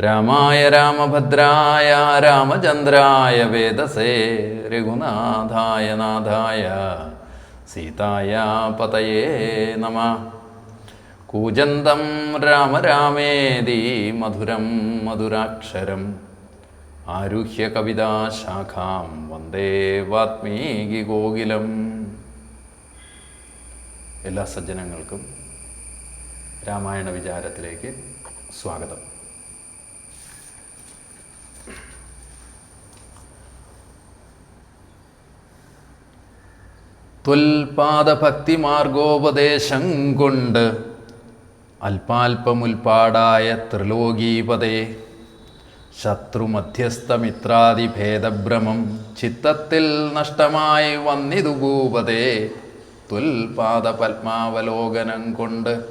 രാമായ രാമഭദ്രായ രാമചന്ദ്രായ വേദസേ രഘുനാഥായ നാഥായ സീതായ പതയേ നമ. കൂജന്തം രാമ രാമേതി മധുരം മധുരാക്ഷരം ആരുഹ്യ കവിതാശാഖാം വന്ദേ വാത്മീകി ഗോകുലം. എല്ലാ സജ്ജനങ്ങൾക്കും രാമായണ വിചാരത്തിലേക്ക് സ്വാഗതം. ത്വൽപാദഭക്തിമാർഗോപദേശം കൊണ്ട് അൽപാൽപമുൽപാടായ ത്രിലോകീപതേ ശത്രുമധ്യസ്ഥമിത്രാദിഭേദഭ്രമം ചിത്തത്തിൽ നഷ്ടമായി വന്നിതു ഭൂപതേ ത്വൽപാദപത്മാവലോകനം കൊണ്ട്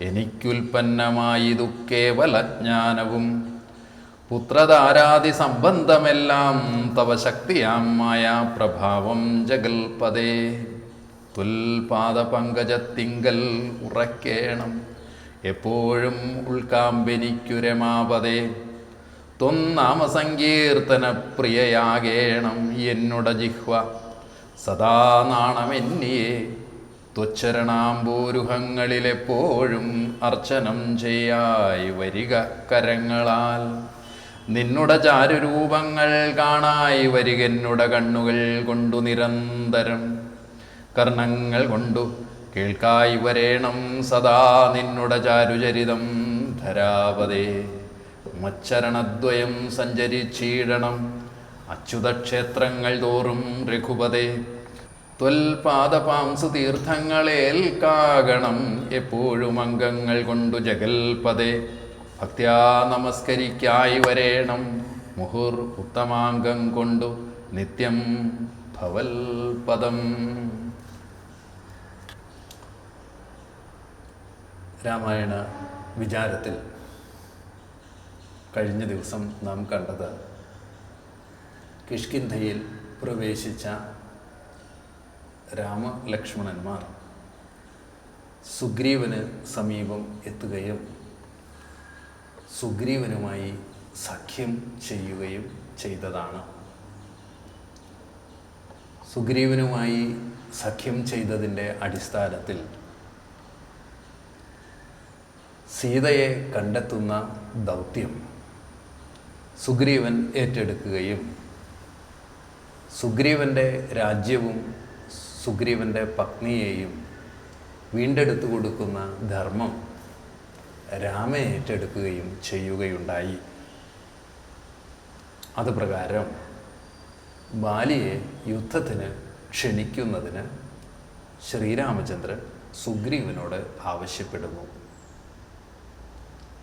എനിക്കുൽപ്പന്നമായിതു കേവലജ്ഞാനവും. പുത്രധാരാതി സംബന്ധമെല്ലാം തവ ശക്തിയാം പ്രഭാവം ജഗൽപദേ തുൽപാദപങ്കജത്തിങ്കൽ ഉറക്കേണം. എപ്പോഴും ഉൾക്കാമ്പെനിക്കുരമാപതേ ത്വന്നാമസങ്കീർത്തന പ്രിയയാകേണം എന്നുട ജിഹ്വ. സദാ നാണമെന്നിയെ. ത്വച്ചരണാംബൂരുഹങ്ങളിലെപ്പോഴും അർച്ചനം ചെയ്യായി വരിക കരങ്ങളാൽ. നിന്നുട ചാരുരൂപങ്ങൾ കാണായി വരികെന്നുട കണ്ണുകൾ കൊണ്ടു നിരന്തരം. കർണങ്ങൾ കൊണ്ടു കേൾക്കായി വരേണം സദാ നിന്നുട ചാരുചരിതം. ധരാപതേ മച്ചരണദ്വയം സഞ്ചരിച്ചീടണം. അച്യുതക്ഷേത്രങ്ങൾ തോറും രഘുപതേ ത്വൽപാദപാംസു തീർത്ഥങ്ങളേൽക്കാകണം എപ്പോഴും അംഗങ്ങൾ കൊണ്ടു ജഗൽപതേ. ഭക്ത്യാ നമസ്കരിക്കായി വരേണം മുഹുർ ഉത്തമാംഗം കൊണ്ടു നിത്യം ഭവൽപദം. രാമായണ വിചാരത്തിൽ കഴിഞ്ഞ ദിവസം നാം കണ്ടത് കിഷ്കിന്ധയിൽ പ്രവേശിച്ച രാമലക്ഷ്മണന്മാർ സുഗ്രീവന് സമീപം എത്തുകയും സുഗ്രീവനുമായി സഖ്യം ചെയ്യുകയും ചെയ്തതാണ്. സുഗ്രീവനുമായി സഖ്യം ചെയ്തതിന്റെ അടിസ്ഥാനത്തിൽ സീതയെ കണ്ടെത്തുന്ന ദൗത്യം സുഗ്രീവൻ ഏറ്റെടുക്കുകയും സുഗ്രീവന്റെ രാജ്യവും സുഗ്രീവന്റെ പത്നിയെയും വീണ്ടെടുത്തു കൊടുക്കുന്ന ധർമ്മം രാമ ഏറ്റെടുക്കുകയും ചെയ്യുകയുണ്ടായി. അതുപ്രകാരം ബാലിയെ യുദ്ധത്തിന് ക്ഷണിക്കുന്നതിന് ശ്രീരാമചന്ദ്രൻ സുഗ്രീവനോട് ആവശ്യപ്പെടുന്നു.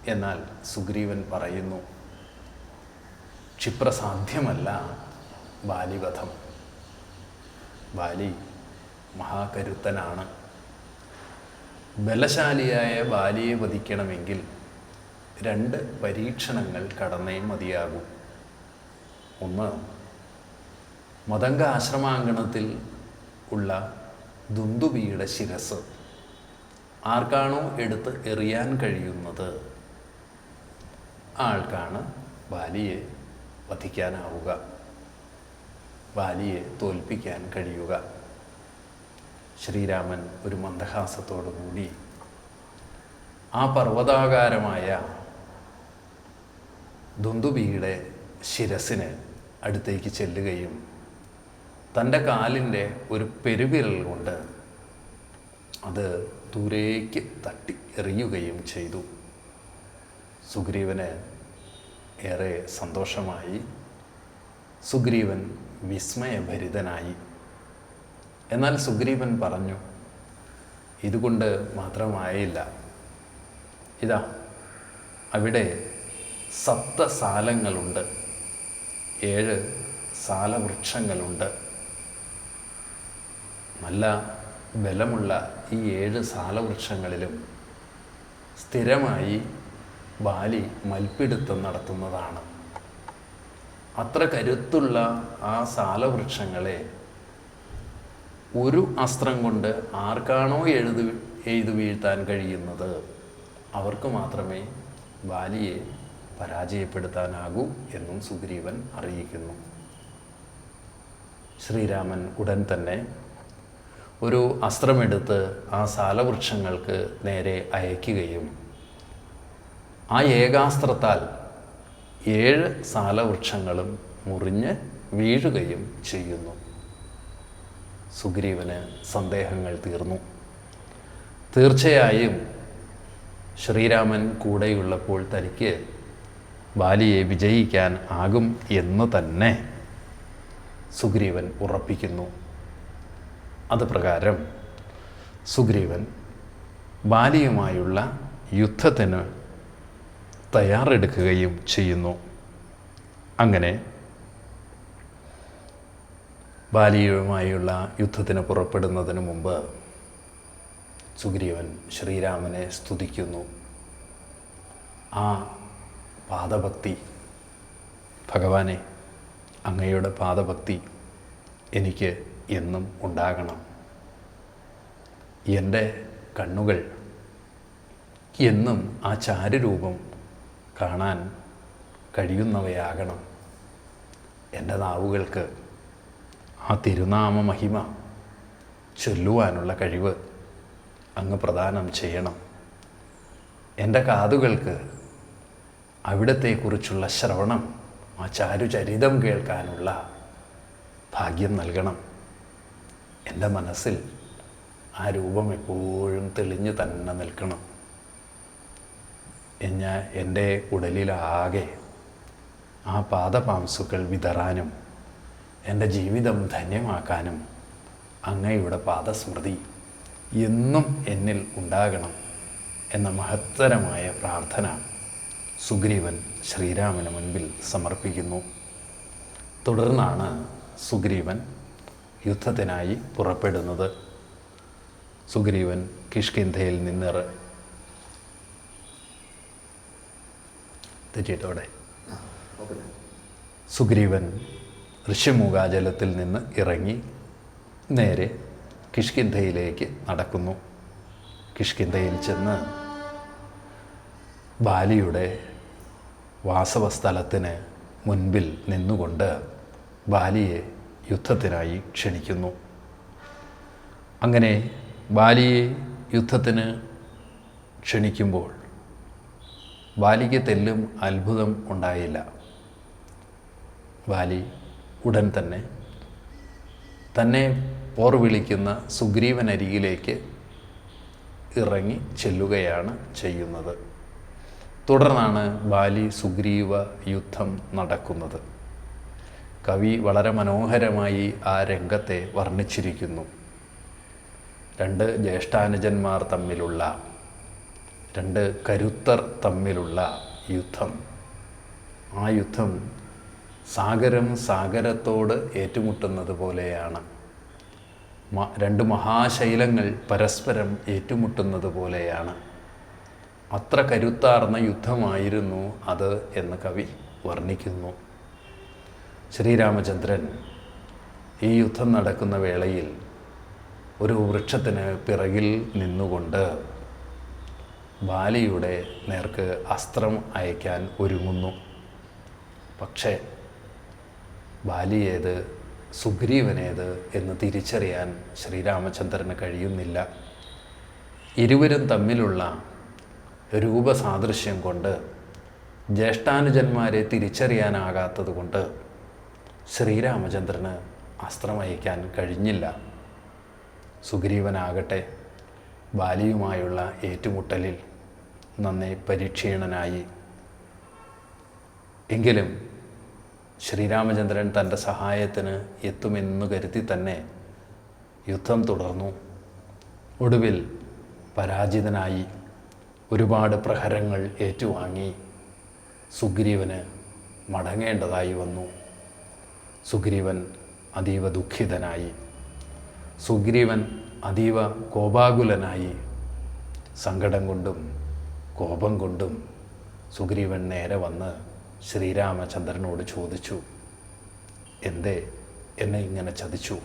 എന്നാൽ സുഗ്രീവൻ പറയുന്നു ക്ഷിപ്രസാധ്യമല്ല ബാലിവധം. ബാലി മഹാകരുത്തനാണ്. ബലശാലിയായ ബാലിയെ വധിക്കണമെങ്കിൽ രണ്ട് പരീക്ഷണങ്ങൾ കടന്നേ മതിയാകും. ഒന്ന് മതംഗ ആശ്രമാങ്കണത്തിൽ ഉള്ള ദുന്ദുബിയുടെ ശിരസ്. ആർക്കാണോ എടുത്ത് എറിയാൻ കഴിയുന്നത്? ആൾക്കാണ് ബാലിയെ വധിക്കാനാവുക ബാലിയെ തോൽപ്പിക്കാൻ കഴിയുക. ശ്രീരാമൻ ഒരു കൂടി ആ പർവതാകാരമായ ദുന്ദുബിയുടെ ശിരസിന് അടുത്തേക്ക് ചെല്ലുകയും തന്റെ കാലിന്റെ ഒരു പെരുവിരൽ കൊണ്ട് അത് ദൂരേക്ക് തട്ടി എറിയുകയും ചെയ്തു. സുഗ്രീവന് ഏറെ സന്തോഷമായി. സുഗ്രീവൻ വിസ്മയഭരിതനായി. എന്നാൽ സുഗ്രീവൻ പറഞ്ഞു ഇതുകൊണ്ട് മാത്രമായില്ല. ഇതാ അവിടെ സപ്തസാലങ്ങളുണ്ട്. ഏഴ് സാലവൃക്ഷങ്ങളുണ്ട്. നല്ല ബലമുള്ള ഈ ഏഴ് സാലവൃക്ഷങ്ങളിലും സ്ഥിരമായി ബാലി മൽപ്പിടുത്തം നടത്തുന്നതാണ്. അത്ര കരുത്തുള്ള ആ സാലവൃക്ഷങ്ങളെ ഒരു അസ്ത്രം കൊണ്ട് ആർക്കാണോ എഴുതു എഴുതു വീഴ്ത്താൻ കഴിയുന്നത്? അവർക്ക് മാത്രമേ ബാലിയെ പരാജയപ്പെടുത്താനാകൂ എന്നും സുഗ്രീവൻ അറിയിക്കുന്നു. ശ്രീരാമൻ ഉടൻ തന്നെ ഒരു അസ്ത്രമെടുത്ത് ആ സാലവൃക്ഷങ്ങൾക്ക് നേരെ അയക്കുകയും ആ ഏകാസ്ത്രത്താൽ ഏഴ് സാലവൃക്ഷങ്ങളും മുറിഞ്ഞ് വീഴുകയും ചെയ്യുന്നു. സുഗ്രീവന് സന്ദേഹങ്ങൾ തീർന്നു. തീർച്ചയായും ശ്രീരാമൻ കൂടെയുള്ളപ്പോൾ തനിക്ക് ബാലിയെ വിജയിക്കാൻ ആകും എന്ന് തന്നെ സുഗ്രീവൻ ഉറപ്പിക്കുന്നു. അത് പ്രകാരം സുഗ്രീവൻ ബാലിയുമായുള്ള യുദ്ധത്തിന് തയ്യാറെടുക്കുകയും ചെയ്യുന്നു. അങ്ങനെ ബാലിയുമായുള്ള യുദ്ധത്തിന് പുറപ്പെടുന്നതിന് മുമ്പ് സുഗ്രീവൻ ശ്രീരാമനെ സ്തുതിക്കുന്നു. ആ പാദഭക്തി ഭഗവാനെ അങ്ങയുടെ പാദഭക്തി എനിക്ക് എന്നും ഉണ്ടാകണം. എന്റെ കണ്ണുകൾ എന്നും ആ ചാരുരൂപം കാണാൻ കഴിയുന്നവയാകണം. എന്റെ നാവുകൾക്ക് ആ തിരുനാമ മഹിമ ചൊല്ലുവാനുള്ള കഴിവ് അങ്ങ് പ്രദാനം ചെയ്യണം. എന്റെ കാതുകൾക്ക് അവിടത്തെക്കുറിച്ചുള്ള ശ്രവണം ആ ചാരുചരിതം കേൾക്കാനുള്ള ഭാഗ്യം നൽകണം. എന്റെ മനസ്സിൽ ആ രൂപം എപ്പോഴും തെളിഞ്ഞു തന്നെ നിൽക്കണം. എന്നെ എന്റെ ഉടലിലാകെ ആ പാദപാംസുക്കൾ വിതറാനും എന്റെ ജീവിതം ധന്യമാക്കാനും അങ്ങയുടെ പാദസ്മൃതി എന്നും എന്നിൽ ഉണ്ടാകണം എന്ന മഹത്തരമായ പ്രാർത്ഥന സുഗ്രീവൻ ശ്രീരാമന് മുൻപിൽ സമർപ്പിക്കുന്നു. തുടർന്നാണ് സുഗ്രീവൻ യുദ്ധത്തിനായി പുറപ്പെടുന്നത്. സുഗ്രീവൻ കിഷ്കിന്ധയിൽ നിന്നിറ തെറ്റിയിട്ടോടെ സുഗ്രീവൻ ഋഷിമുഖാജലത്തിൽ നിന്ന് ഇറങ്ങി നേരെ കിഷ്കിന്ധയിലേക്ക് നടക്കുന്നു. കിഷ്കിന്ധയിൽ ചെന്ന് ബാലിയുടെ വാസവസ്ഥലത്തിന് മുൻപിൽ നിന്നുകൊണ്ട് ബാലിയെ യുദ്ധത്തിനായി ക്ഷണിക്കുന്നു. അങ്ങനെ ബാലിയെ യുദ്ധത്തിന് ക്ഷണിക്കുമ്പോൾ ബാലിക്ക് തെല്ലും അത്ഭുതം ഉണ്ടായില്ല. വാലി ഉടൻ തന്നെ തന്നെ പോർ വിളിക്കുന്ന സുഗ്രീവനരികിലേക്ക് ഇറങ്ങി ചെല്ലുകയാണ് ചെയ്യുന്നത്. തുടർന്നാണ് ബാലി സുഗ്രീവ യുദ്ധം നടക്കുന്നത്. കവി വളരെ മനോഹരമായി ആ രംഗത്തെ വർണിച്ചിരിക്കുന്നു. രണ്ട് ജ്യേഷ്ഠാനുജന്മാർ തമ്മിലുള്ള രണ്ട് കരുത്തർ തമ്മിലുള്ള യുദ്ധം. ആ യുദ്ധം സാഗരം സാഗരത്തോട് ഏറ്റുമുട്ടുന്നത് പോലെയാണ്. രണ്ട് മഹാശൈലങ്ങൾ പരസ്പരം ഏറ്റുമുട്ടുന്നത് പോലെയാണ്. അത്ര കരുത്താർന്ന യുദ്ധമായിരുന്നു അത് എന്ന് കവി വർണിക്കുന്നു. ശ്രീരാമചന്ദ്രൻ ഈ യുദ്ധം നടക്കുന്ന വേളയിൽ ഒരു വൃക്ഷത്തിന് പിറകിൽ നിന്നുകൊണ്ട് ബാലിയുടെ നേർക്ക് അസ്ത്രം അയക്കാൻ ഒരുങ്ങുന്നു. പക്ഷേ ബാലിയേത് സുഗ്രീവനേത് എന്ന് തിരിച്ചറിയാൻ ശ്രീരാമചന്ദ്രന് കഴിയുന്നില്ല. ഇരുവരും തമ്മിലുള്ള രൂപസാദൃശ്യം കൊണ്ട് ജ്യേഷ്ഠാനുജന്മാരെ തിരിച്ചറിയാനാകാത്തത് കൊണ്ട് ശ്രീരാമചന്ദ്രന് അസ്ത്രമയക്കാൻ കഴിഞ്ഞില്ല. സുഗ്രീവനാകട്ടെ ബാലിയുമായുള്ള ഏറ്റുമുട്ടലിൽ നന്നെ പരീക്ഷീണനായി. എങ്കിലും ശ്രീരാമചന്ദ്രൻ തന്റെ സഹായത്തിന് എത്തുമെന്നു കരുതി തന്നെ യുദ്ധം തുടർന്നു. ഒടുവിൽ പരാജിതനായി ഒരുപാട് പ്രഹരങ്ങൾ ഏറ്റുവാങ്ങി. സുഗ്രീവന് മടങ്ങേണ്ടതായി വന്നു. സുഗ്രീവൻ അതീവ ദുഃഖിതനായി. സുഗ്രീവൻ അതീവ കോപാകുലനായി. സങ്കടം കൊണ്ടും കോപം കൊണ്ടും സുഗ്രീവൻ നേരെ വന്ന് ശ്രീരാമചന്ദ്രനോട് ചോദിച്ചു എന്തേ എന്നെ ഇങ്ങനെ ചതിച്ചു?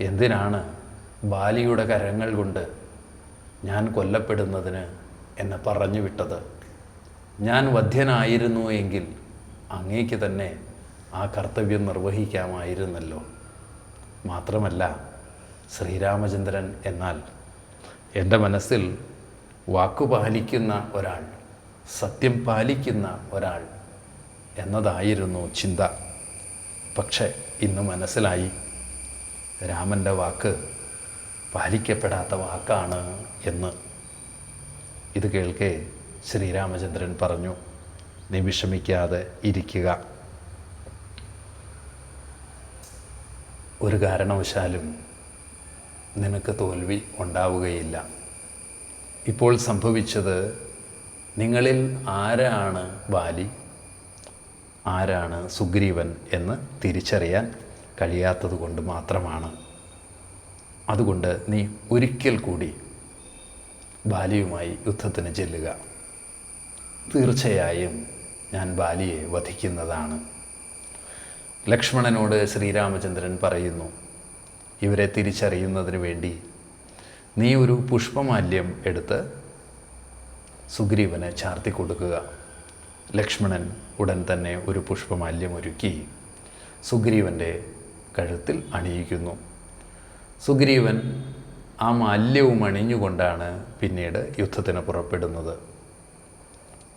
എന്തിനാണ് ബാലിയുടെ കരങ്ങൾ കൊണ്ട് ഞാൻ കൊല്ലപ്പെടുന്നതിന് എന്നെ പറഞ്ഞു വിട്ടത്? ഞാൻ വധ്യനായിരുന്നു എങ്കിൽ അങ്ങേക്ക് തന്നെ ആ കർത്തവ്യം നിർവഹിക്കാമായിരുന്നല്ലോ. മാത്രമല്ല ശ്രീരാമചന്ദ്രൻ എന്നാൽ എന്റെ മനസ്സിൽ വാക്കു പാലിക്കുന്ന ഒരാൾ സത്യം പാലിക്കുന്ന ഒരാൾ എന്നതായിരുന്നു ചിന്ത. പക്ഷേ ഇന്ന് മനസ്സിലായി രാമന്റെ വാക്ക് പാലിക്കപ്പെടാത്ത വാക്കാണ് എന്ന്. ഇത് കേൾക്കെ ശ്രീരാമചന്ദ്രൻ പറഞ്ഞു നീ വിഷമിക്കാതെ ഇരിക്കുക. ഒരു കാരണവശാലും നിനക്ക് തോൽവി ഉണ്ടാവുകയില്ല. ഇപ്പോൾ സംഭവിച്ചത് നിങ്ങളിൽ ആരാണ് ബാലി? ആരാണ് സുഗ്രീവൻ എന്ന് തിരിച്ചറിയാൻ കഴിയാത്തത് കൊണ്ട് മാത്രമാണ്. അതുകൊണ്ട് നീ ഒരിക്കൽ കൂടി ബാലിയുമായി യുദ്ധത്തിന് ചെല്ലുക. തീർച്ചയായും ഞാൻ ബാലിയെ വധിക്കുന്നതാണ്. ലക്ഷ്മണനോട് ശ്രീരാമചന്ദ്രൻ പറയുന്നു ഇവരെ തിരിച്ചറിയുന്നതിന് വേണ്ടി നീ ഒരു പുഷ്പമാല്യം എടുത്ത് സുഗ്രീവന് ചാർത്തി കൊടുക്കുക. ലക്ഷ്മണൻ ഉടൻ തന്നെ ഒരു പുഷ്പമാല്യം ഒരുക്കി സുഗ്രീവന്റെ കഴുത്തിൽ അണിയിക്കുന്നു. സുഗ്രീവൻ ആ മാല്യവും അണിഞ്ഞുകൊണ്ടാണ് പിന്നീട് യുദ്ധത്തിന് പുറപ്പെടുന്നത്.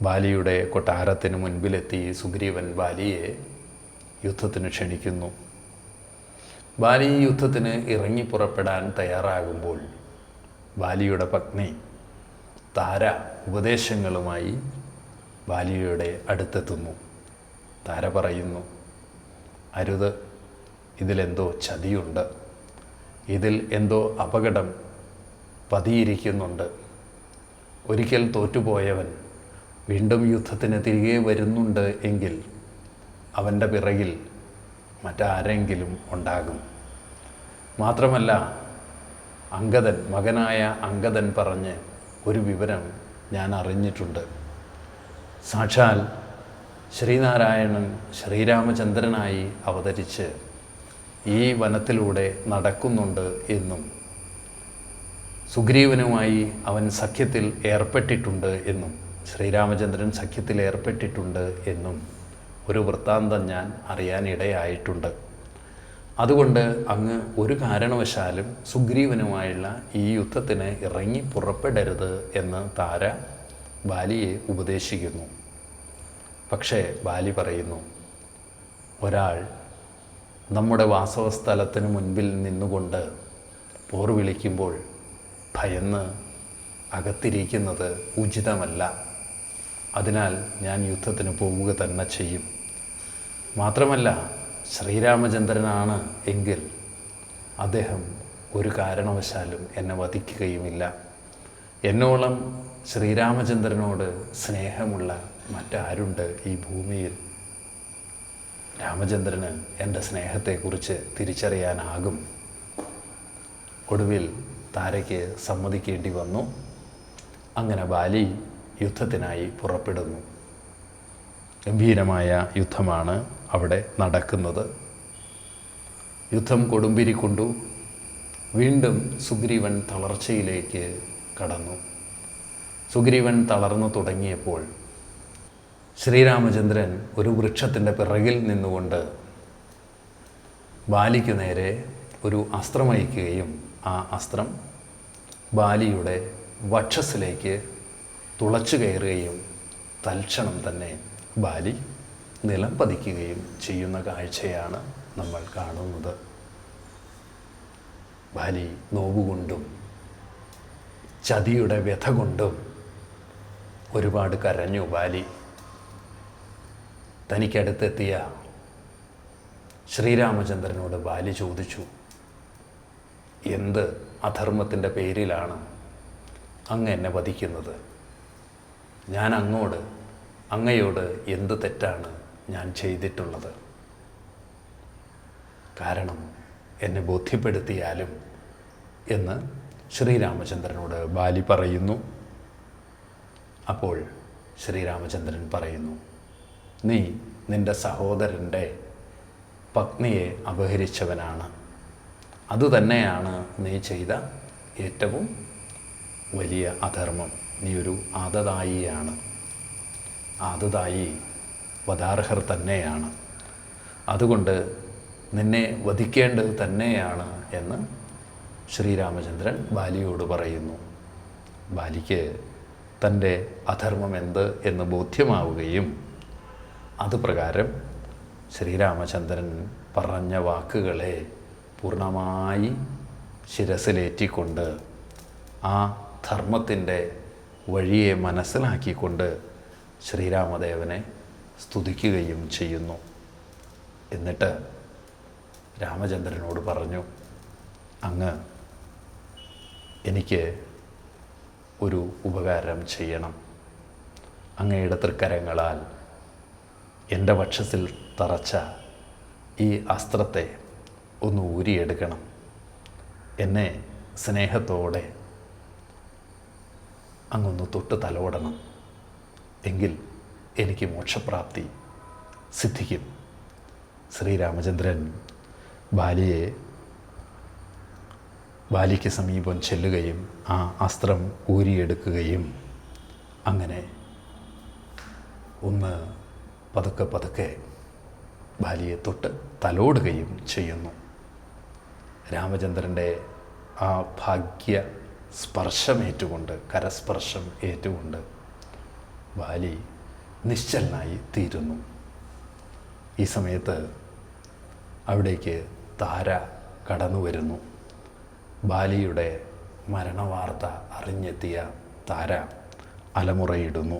ബാലിയുടെ കൊട്ടാരത്തിന് മുൻപിലെത്തി സുഗ്രീവൻ ബാലിയെ യുദ്ധത്തിന് ക്ഷണിക്കുന്നു. ബാലി യുദ്ധത്തിന് ഇറങ്ങി പുറപ്പെടാൻ തയ്യാറാകുമ്പോൾ ബാലിയുടെ പത്നി താര ഉപദേശങ്ങളുമായി ബാലിയുടെ അടുത്തെത്തുന്നു. താര പറയുന്നു അരുത് ഇതിലെന്തോ ചതിയുണ്ട്. ഇതിൽ എന്തോ അപകടം പതിയിരിക്കുന്നുണ്ട്. ഒരിക്കൽ തോറ്റുപോയവൻ വീണ്ടും യുദ്ധത്തിന് തിരികെ വരുന്നുണ്ട് എങ്കിൽ അവന്റെ പിറകിൽ മറ്റാരെങ്കിലും ഉണ്ടാകും. മാത്രമല്ല അങ്കദൻ മകനായ അങ്കദൻ പറഞ്ഞ് ഒരു വിവരം ഞാൻ അറിഞ്ഞിട്ടുണ്ട്. സാക്ഷാൽ ശ്രീനാരായണൻ ശ്രീരാമചന്ദ്രനായി അവതരിച്ച് ഈ വനത്തിലൂടെ നടക്കുന്നുണ്ട് എന്നും സുഗ്രീവനുമായി അവൻ സഖ്യത്തിൽ ഏർപ്പെട്ടിട്ടുണ്ട് എന്നും ശ്രീരാമചന്ദ്രൻ സഖ്യത്തിൽ ഏർപ്പെട്ടിട്ടുണ്ട് എന്നും ഒരു വൃത്താന്തം ഞാൻ അറിയാനിടയായിട്ടുണ്ട്. അതുകൊണ്ട് അങ്ങ് ഒരു കാരണവശാലും സുഗ്രീവനുമായുള്ള ഈ യുദ്ധത്തിന് ഇറങ്ങി പുറപ്പെടരുത് എന്ന് താര ബാലിയെ ഉപദേശിക്കുന്നു. പക്ഷേ ബാലി പറയുന്നു ഒരാൾ നമ്മുടെ വാസവസ്ഥലത്തിന് മുൻപിൽ നിന്നുകൊണ്ട് പോർ വിളിക്കുമ്പോൾ ഭയന്ന് അകത്തിരിക്കുന്നത് ഉചിതമല്ല. അതിനാൽ ഞാൻ യുദ്ധത്തിന് പോവുക തന്നെ ചെയ്യും. മാത്രമല്ല ശ്രീരാമചന്ദ്രനാണ് എങ്കിൽ അദ്ദേഹം ഒരു കാരണവശാലും എന്നെ വധിക്കുകയുമില്ല. എന്നോളം ശ്രീരാമചന്ദ്രനോട് സ്നേഹമുള്ള മറ്റാരുണ്ട് ഈ ഭൂമിയിൽ? രാമചന്ദ്രന് എന്റെ സ്നേഹത്തെക്കുറിച്ച് തിരിച്ചറിയാനാകും. ഒടുവിൽ താരയ്ക്ക് സമ്മതിക്കേണ്ടി വന്നു. അങ്ങനെ ബാലി യുദ്ധത്തിനായി പുറപ്പെടുന്നു. ഗംഭീരമായ യുദ്ധമാണ് അവിടെ നടക്കുന്നത്. യുദ്ധം കൊടുമ്പിരി കൊണ്ടു വീണ്ടും സുഗ്രീവൻ തളർച്ചയിലേക്ക് കടന്നു. സുഗ്രീവൻ തളർന്നു തുടങ്ങിയപ്പോൾ ശ്രീരാമചന്ദ്രൻ ഒരു വൃക്ഷത്തിന്റെ പിറകിൽ നിന്നുകൊണ്ട് ബാലിക്ക് നേരെ ഒരു അസ്ത്രമയക്കുകയും ആ അസ്ത്രം ബാലിയുടെ വക്ഷസിലേക്ക് തുളച്ചു കയറുകയും തൽക്ഷണം തന്നെ ബാലി നിലം പതിക്കുകയും ചെയ്യുന്ന കാഴ്ചയാണ് നമ്മൾ കാണുന്നത്. ബലി നോവുകൊണ്ടും ചതിയുടെ വ്യഥ കൊണ്ടും ഒരുപാട് കരഞ്ഞു ബാലി. തനിക്കടുത്തെത്തിയ ശ്രീരാമചന്ദ്രനോട് ബാലി ചോദിച്ചു എന്ത് അധർമ്മത്തിന്റെ പേരിലാണ് അങ്ങ് എന്നെ വധിക്കുന്നത്? ഞാൻ അങ്ങോട് അങ്ങയോട് എന്ത് തെറ്റാണ് ഞാൻ ചെയ്തിട്ടുള്ളത്. കാരണം എന്നെ ബോധ്യപ്പെടുത്തിയാലും എന്ന് ശ്രീരാമചന്ദ്രനോട് ബാലി പറയുന്നു. അപ്പോൾ ശ്രീരാമചന്ദ്രൻ പറയുന്നു നീ നിന്റെ സഹോദരന്റെ പത്നിയെ അപഹരിച്ചവനാണ്. അതുതന്നെയാണ് നീ ചെയ്ത ഏറ്റവും വലിയ അധർമ്മം. നീ ഒരു ആദതായിയാണ്. ആദതായി വധാർഹർ തന്നെയാണ്. അതുകൊണ്ട് നിന്നെ വധിക്കേണ്ടത് തന്നെയാണ് എന്ന് ശ്രീരാമചന്ദ്രൻ ബാലിയോട് പറയുന്നു. ബാലിക്ക് തന്റെ അധർമ്മം എന്ത് എന്ന് ബോധ്യമാവുകയും അതുപ്രകാരം ശ്രീരാമചന്ദ്രൻ പറഞ്ഞ വാക്കുകളെ പൂർണമായി ശിരസിലേറ്റിക്കൊണ്ട് ആ ധർമ്മത്തിന്റെ വഴിയെ മനസ്സിലാക്കിക്കൊണ്ട് ശ്രീരാമദേവനെ സ്തുതിക്കുകയും ചെയ്യുന്നു. എന്നിട്ട് രാമചന്ദ്രനോട് പറഞ്ഞു അങ്ങ് എനിക്ക് ഒരു ഉപകാരം ചെയ്യണം. അങ്ങയുടെ തൃക്കരങ്ങളാൽ എന്റെ പക്ഷത്തിൽ തറച്ച ഈ അസ്ത്രത്തെ ഒന്ന് ഊരിയെടുക്കണം. എന്നെ സ്നേഹത്തോടെ അങ്ങൊന്ന് തൊട്ട് തലോടണം. എങ്കിൽ എനിക്ക് മോക്ഷപ്രാപ്തി സിദ്ധിക്കും. ശ്രീരാമചന്ദ്രൻ ബാലിയെ ബാലിക്ക് സമീപം ചെല്ലുകയും ആ അസ്ത്രം ഊരിയെടുക്കുകയും അങ്ങനെ ഒന്ന് പതുക്കെ പതുക്കെ ബാലിയെ തൊട്ട് തലോടുകയും ചെയ്യുന്നു. രാമചന്ദ്രന്റെ ആ ഭാഗ്യ സ്പർശമേറ്റുകൊണ്ട് കരസ്പർശം ഏറ്റുകൊണ്ട് ബാലി നിശ്ചലനായി തീരുന്നു. ഈ സമയത്ത് അവിടേക്ക് താര കടന്നു വരുന്നു. ബാലിയുടെ മരണവാർത്ത അറിഞ്ഞെത്തിയ താര അലമുറയിടുന്നു.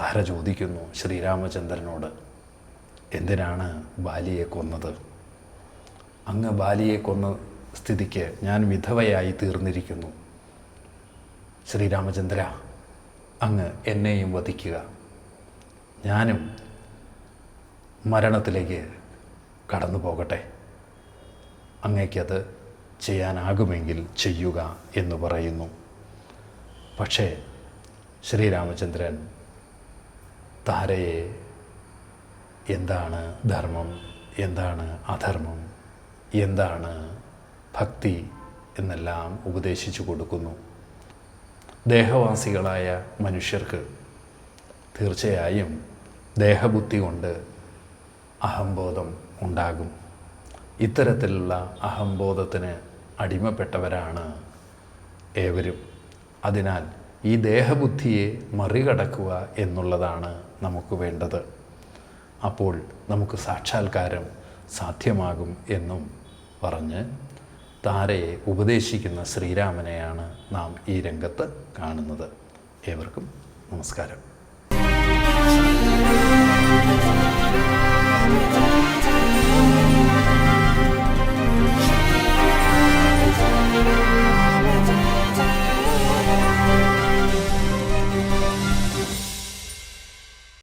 താര ചോദിക്കുന്നു ശ്രീരാമചന്ദ്രനോട് എന്തിനാണ് ബാലിയെ കൊന്നത്? അങ്ങ് ബാലിയെ കൊന്ന സ്ഥിതിക്ക് ഞാൻ വിധവയായി തീർന്നിരിക്കുന്നു. ശ്രീരാമചന്ദ്ര അങ്ങ് എന്നെയും വധിക്കുക. ഞാനും മരണത്തിലേക്ക് കടന്നു പോകട്ടെ. അങ്ങേക്കത് ചെയ്യാനാകുമെങ്കിൽ ചെയ്യുക എന്ന് പറയുന്നു. പക്ഷേ ശ്രീരാമചന്ദ്രൻ താരയെ എന്താണ് ധർമ്മം എന്താണ് അധർമ്മം എന്താണ് ഭക്തി എന്നെല്ലാം ഉപദേശിച്ചു കൊടുക്കുന്നു. ദേഹവാസികളായ മനുഷ്യർക്ക് തീർച്ചയായും ദേഹബുദ്ധി കൊണ്ട് അഹംബോധം ഉണ്ടാകും. ഇത്തരത്തിലുള്ള അഹംബോധത്തിന് അടിമപ്പെട്ടവരാണ് ഏവരും. അതിനാൽ ഈ ദേഹബുദ്ധിയെ മറികടക്കുക എന്നുള്ളതാണ് നമുക്ക് വേണ്ടത്. അപ്പോൾ നമുക്ക് സാക്ഷാത്കാരം സാധ്യമാകും എന്നും പറഞ്ഞ് താരയെ ഉപദേശിക്കുന്ന ശ്രീരാമനെയാണ് നാം ഈ രംഗത്ത് കാണുന്നത്. ഏവർക്കും നമസ്കാരം.